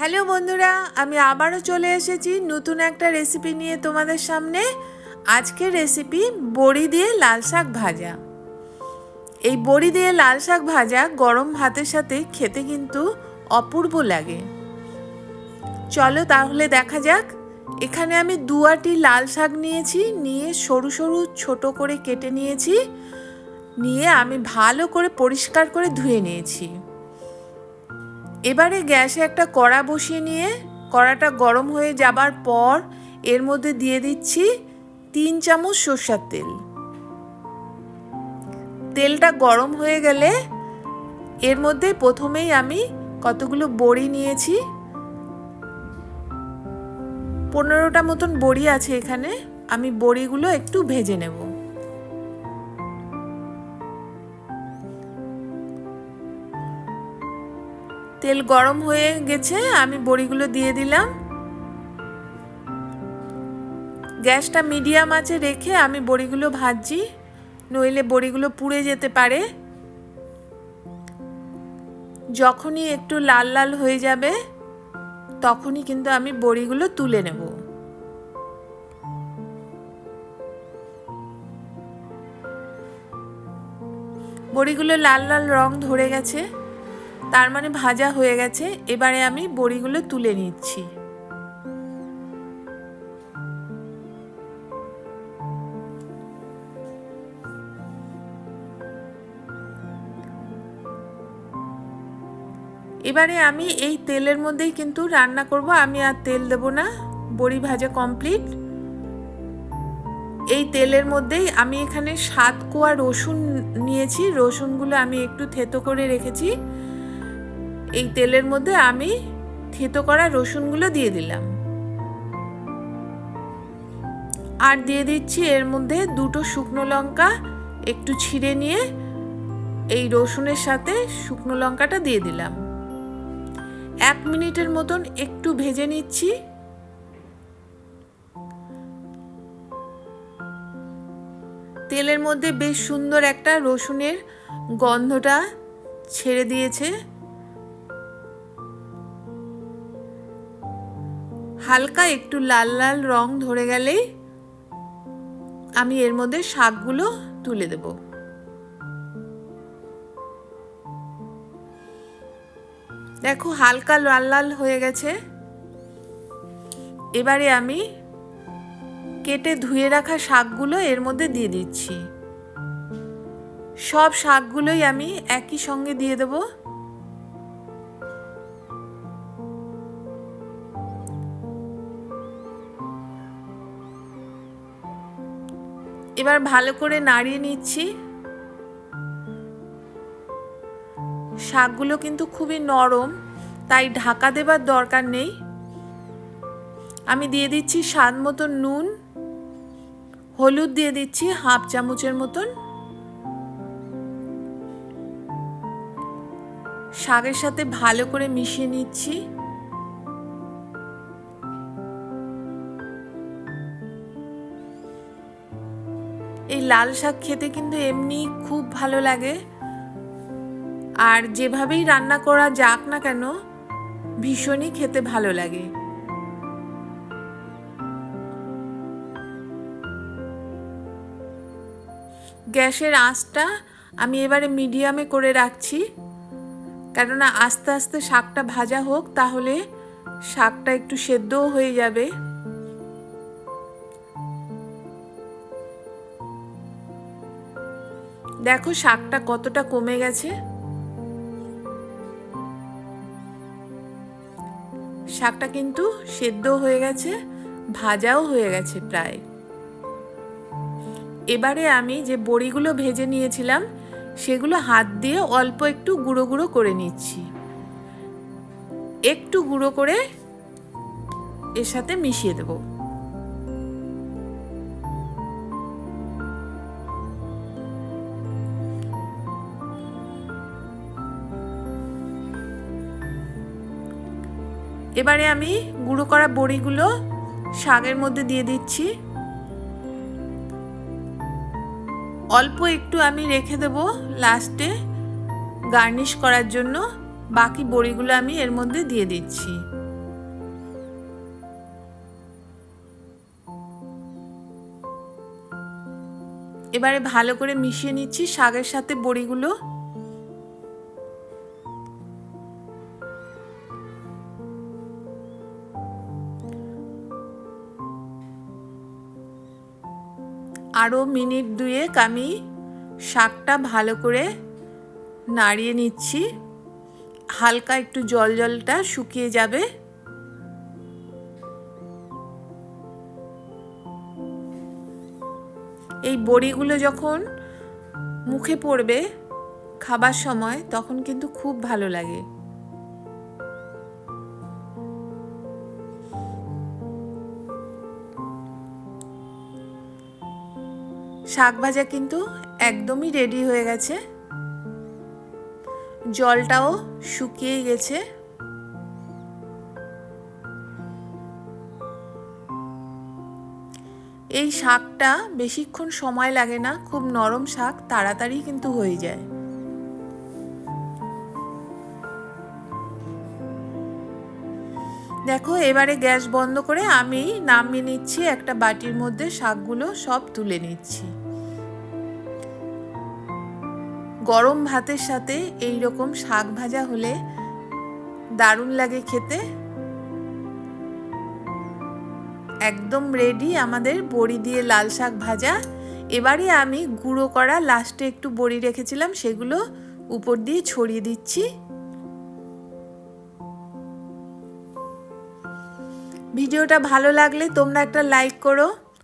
Hello বন্ধুরা, আমি আবারও চলে এসেছি নতুন একটা রেসিপি নিয়ে তোমাদের সামনে। আজকের রেসিপি বড়ি দিয়ে লাল শাক ভাজা। এই বড়ি দিয়ে লাল শাক ভাজা গরম ভাতের সাথে খেতে কিন্তু অপূর্ব লাগে। চলো তাহলে দেখা যাক। এখানে আমি দুয়াটি লাল শাক নিয়েছি, নিয়ে সরু সরু ছোট করে কেটে নিয়েছি। নিয়ে আমি ভালো করে পরিষ্কার করে ধুয়ে নিয়েছি। এবারে গ্যাসে একটা কড়া বসিয়ে নিয়ে কড়াটা গরম হয়ে যাবার পর এর মধ্যে দিয়ে দিচ্ছি তিন চামচ সর্ষার তেল। তেলটা গরম হয়ে গেলে এর মধ্যে প্রথমেই আমি কতগুলো বড়ি নিয়েছি। পনেরোটা মতন বড়ি আছে এখানে, আমি বড়িগুলো একটু ভেজে নেব। তেল গরম হয়ে গেছে, আমি বড়িগুলো দিয়ে দিলাম। গ্যাসটা মিডিয়াম আছে রেখে আমি বড়িগুলো ভাজছি, নইলে বড়িগুলো পুড়ে যেতে পারে। যখনই একটু লাল লাল হয়ে যাবে, তখনই কিন্তু আমি বড়িগুলো তুলে নেব। বড়িগুলো লাল লাল রং ধরে গেছে। তার মানে ভাজা হয়ে গেছে, এবারে আমি বড়িগুলো তুলে নিচ্ছি। এবারে আমি এই তেলের মধ্যেই কিন্তু রান্না করব। আমি আর তেল দেব না, বড়ি ভাজা কমপ্লিট। এই তেলের মধ্যেই আমি এখানে সাত কোয়া রসুন নিয়েছি। রসুনগুলো আমি একটু থেতো করে রেখেছি। এই তেলের মধ্যে আমি থেতো করা রসুনগুলো দিয়ে দিলাম। আর দিয়ে দিচ্ছি এর মধ্যে দুটো শুকনো লঙ্কা, একটু ছিঁড়ে নিয়ে এই রসুনের সাথে শুকনো লঙ্কাটা দিয়ে দিলাম। এক মিনিটের মতন একটু ভেজে নিচ্ছি। তেলের মধ্যে বেশ সুন্দর একটা রসুনের গন্ধটা ছেড়ে দিয়েছে। হালকা একটু লাল লাল রং ধরে গেলেই আমি এর মধ্যে শাকগুলো তুলে দেব। দেখো হালকা লাল লাল হয়ে গেছে। এবারে আমি কেটে ধুয়ে রাখা শাকগুলো এর মধ্যে দিয়ে দিচ্ছি। সব শাকগুলোই আমি একই সঙ্গে দিয়ে দেবো। এবার ভালো করে নাড়িয়ে নিচ্ছি। শাকগুলো কিন্তু খুবই নরম, তাই ঢাকা দেবার দরকার নেই। আমি দিয়ে দিচ্ছি স্বাদ মতন নুন, হলুদ দিয়ে দিচ্ছি হাফ চামচের মতন। শাকের সাথে ভালো করে মিশিয়ে নিচ্ছি। লাল শাক খেতে কিন্তু এমনি খুব ভালো লাগে। আর যেভাবেই রান্না করা যাক না কেন, ভীষণই খেতে ভালো লাগে। গ্যাসের আঁচটা আমি এবারে মিডিয়ামে করে রাখছি। কেননা আস্তে আস্তে শাকটা ভাজা হোক, তাহলে শাকটা একটু সেদ্ধও হয়ে যাবে। দেখো শাকটা কতটা কমে গেছে। শাকটা কিন্তু সেদ্ধ হয়ে গেছে, ভাজাও হয়ে গেছে প্রায়। এবারে আমি যে বড়িগুলো ভেজে নিয়েছিলাম, সেগুলো হাত দিয়ে অল্প একটু গুঁড়ো গুঁড়ো করে নিচ্ছি। একটু গুঁড়ো করে এর সাথে মিশিয়ে দেবো। এবারে আমি গুঁড়ো করা বড়িগুলো শাকের মধ্যে দিয়ে দিচ্ছি। অল্প একটু আমি রেখে দেব লাস্টে গার্নিশ করার জন্য। বাকি বড়িগুলো আমি এর মধ্যে দিয়ে দিচ্ছি। এবারে ভালো করে মিশিয়ে নিচ্ছি শাকের সাথে বড়িগুলো। আরও মিনিট দুয়েক আমি শাকটা ভালো করে নাড়িয়ে নিচ্ছি। হালকা একটু জল জলটা শুকিয়ে যাবে। এই বড়িগুলো যখন মুখে পড়বে খাবার সময়, তখন কিন্তু খুব ভালো লাগে। শাক ভাজা কিন্তু একদমই রেডি হয়ে গেছে। জলটাও শুকিয়ে গেছে। এই শাকটা বেশিক্ষণ সময় লাগে না, খুব নরম শাক, তাড়াতাড়ি কিন্তু হয়ে যায়। দেখো, এবারে গ্যাস বন্ধ করে আমি নামিয়ে নিচ্ছি, একটা বাটির মধ্যে শাকগুলো সব তুলে নিচ্ছি। গরম ভাতের সাথে এই রকম শাক ভাজা হলে দারুণ লাগে খেতে। একদম রেডি আমাদের বড়ি দিয়ে লাল শাক ভাজা। এবারে আমি গুঁড়ো করা লাস্টে একটু বড়ি রেখেছিলাম, সেগুলো উপর দিয়ে ছড়িয়ে দিচ্ছি। ভিডিওটা ভালো লাগলে তোমরা একটা লাইক করো।